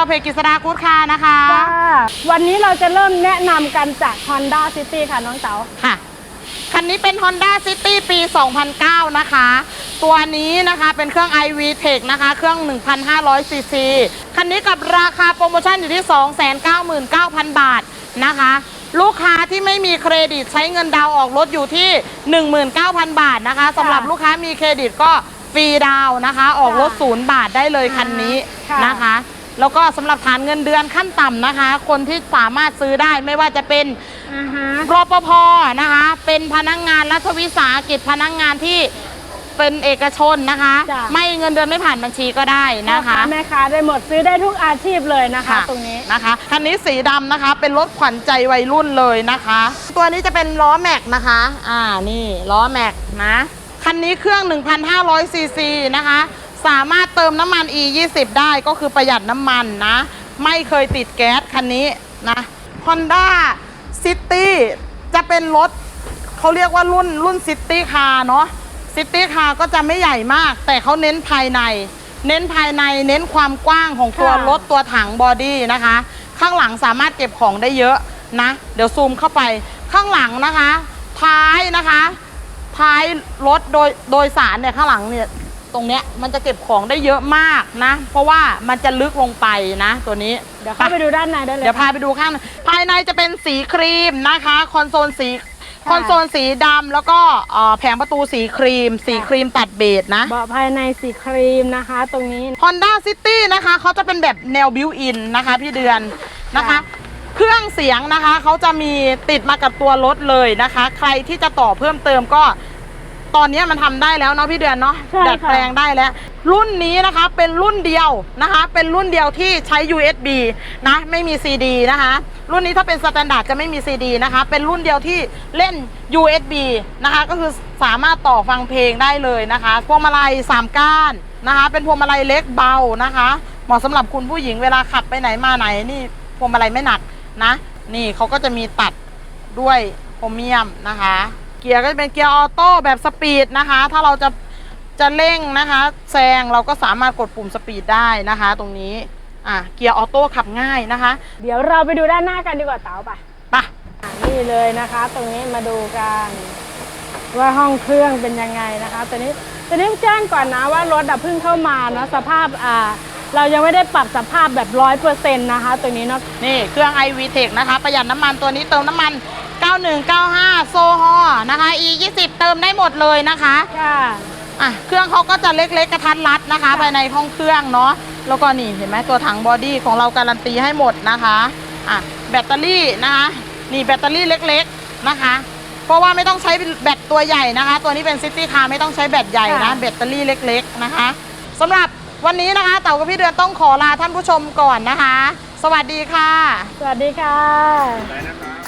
เราเพจกิษดากู๊ดคาร์นะคะจ้าวันนี้เราจะเริ่มแนะนำกันจาก Honda City ค่ะน้องเต๋า ค่ะ คันนี้เป็น Honda City ปี 2009 นะคะ ตัวนี้นะคะเป็นเครื่อง iV Tech นะคะ เครื่อง 1,500 ซีซี คันนี้กับราคาโปรโมชั่นอยู่ที่ 299,000 บาทนะคะ ลูกค้าที่ไม่มีเครดิตใช้เงินดาวน์ออกรถอยู่ที่ 19,000 บาทนะคะสำหรับลูกค้ามีเครดิตก็ ฟรีดาวน์นะคะ ออกรถศูนย์บาทได้เลยคันนี้ค่ะนะคะ แล้วก็สำหรับฐานเงินเดือนขั้นต่ำนะคะ คนที่สามารถซื้อได้ไม่ว่าจะเป็นอ่าฮะรปภนะคะ เป็นพนักงานรัฐวิสาหกิจพนักงานที่เป็นเอกชนนะคะจ้ะไม่เงินเดือนไม่ผ่านบัญชีก็ได้นะคะพ่อาแม่ค้าได้หมดซื้อได้ทุกอาชีพเลยนะคะค่ะตรงนี้นะคะคันนี้สีดำนะคะ เป็นรถขวัญใจวัยรุ่นเลยนะคะ ตัวนี้จะเป็นล้อแม็กนะคะ อ่านี่ล้อแม็กนะ คันนี้เครื่อง 1,500ซีซีนะคะ สามารถเติมน้ำมัน E 20 ได้ก็คือประหยัดน้ำมันนะ ไม่เคยติดแก๊สคันนี้นะ Honda City จะเป็นรถเขาเรียกว่ารุ่นรุ่นซิตี้คาร์เนาะซิตี้คาร์ก็จะไม่ใหญ่มาก แต่เขาเน้นภายใน เน้นภายในเน้นความกว้างของตัวค่ะรถตัวถังบอดี้นะคะ ข้างหลังสามารถเก็บของได้เยอะนะ เดี๋ยวซูมเข้าไปข้างหลังนะคะ ท้ายนะคะ ท้ายรถโดยโดยสารเนี่ยข้างหลังเนี่ยตรงเนี้ยมันจะเก็บของได้เยอะมากนะ เพราะว่ามันจะลึกลงไปนะ ตัวนี้เดี๋ยวเข้าไปดูด้านในได้เลย เดี๋ยวพาไปดูข้างในภายในจะเป็นสีครีมนะคะ คอนโซลสีค่ะ คอนโซลสีดำแล้วก็เอ่อแผงประตูสีครีม สีครีมตัดเบจนะ เบาะภายในสีครีมนะคะ ตรงนี้ Honda City นะคะเขาจะเป็นแบบแนวบิวอินนะคะพี่เดือนนะคะ ค่ะ เครื่องเสียงนะคะเขาจะมีติดมากับตัวรถเลยนะคะ ใครที่จะต่อเพิ่มเติมก็ ตอนนี้มันทำได้แล้วเนาะพี่เดือนเนาะใช่ค่ะดัดแปลงได้แล้ว รุ่นนี้นะคะเป็นรุ่นเดียวนะคะ เป็นรุ่นเดียวที่ใช้ USB นะไม่มี CD นะคะ รุ่นนี้ถ้าเป็นสแตนดาร์ดจะไม่มี CD นะคะ เป็นรุ่นเดียวที่เล่น USB นะคะ ก็คือสามารถต่อฟังเพลงได้เลยนะคะพวงมาลัย3ก้านนะคะ เป็นพวงมาลัยเล็กเบานะคะเหมาะสำหรับคุณผู้หญิงเวลาขับไปไหนมาไหนนี่พวงมาลัยไม่หนักนะ นี่เขาก็จะมีตัดด้วยโครเมียมนะคะ เกียร์ก็จะเป็นเกียร์ออโต้แบบสปีดนะคะ ถ้าเราจะจะเร่งนะคะแซงเราก็สามารถกดปุ่มสปีดได้นะคะ ตรงนี้อะเกียร์ออโต้ขับง่ายนะคะเดี๋ยวเราไปดูด้านหน้ากันดีกว่าเต๋าไปไปะอะนี่เลยนะคะ ตรงนี้มาดูกันว่าห้องเครื่องเป็นยังไงนะคะตัวนี้ตัวนี้แจ้งก่อนนะว่ารถอะเพิ่งเข้ามาเนาะสภาพอ่าเรายังไม่ได้ปรับสภาพแบบร้อยเปอร์เซ็นต์นะคะ ตัวนี้เนาะนี่เครื่อง i v t e c h นะคะ ประหยัดน้ำมันตัวนี้เติมน้ำมัน 9195 โซฮอนะคะ e 20เติมได้หมดเลยนะคะค่ะอะเครื่องเขาก็จะเล็กๆกระทัดรัดนะคะภายในห้องเครื่องเนาะแล้วก็นี่เห็นไหมตัวถังบอดี้ของเราการันตีให้หมดนะคะอะแบตเตอรี่นะคะนี่แบตเตอรี่เล็กๆนะคะ เพราะว่าไม่ต้องใช้แบตตัวใหญ่นะคะ ตัวนี้เป็นซิตี้คาร์ไม่ต้องใช้แบตใหญ่นะค่ะแบตเตอรี่เล็ก ๆนะคะสำหรับวันนี้นะคะเต่ากับพี่เดือนต้องขอลาท่านผู้ชมก่อนนะคะ สวัสดีค่ะ สวัสดีค่ะได้นะครับ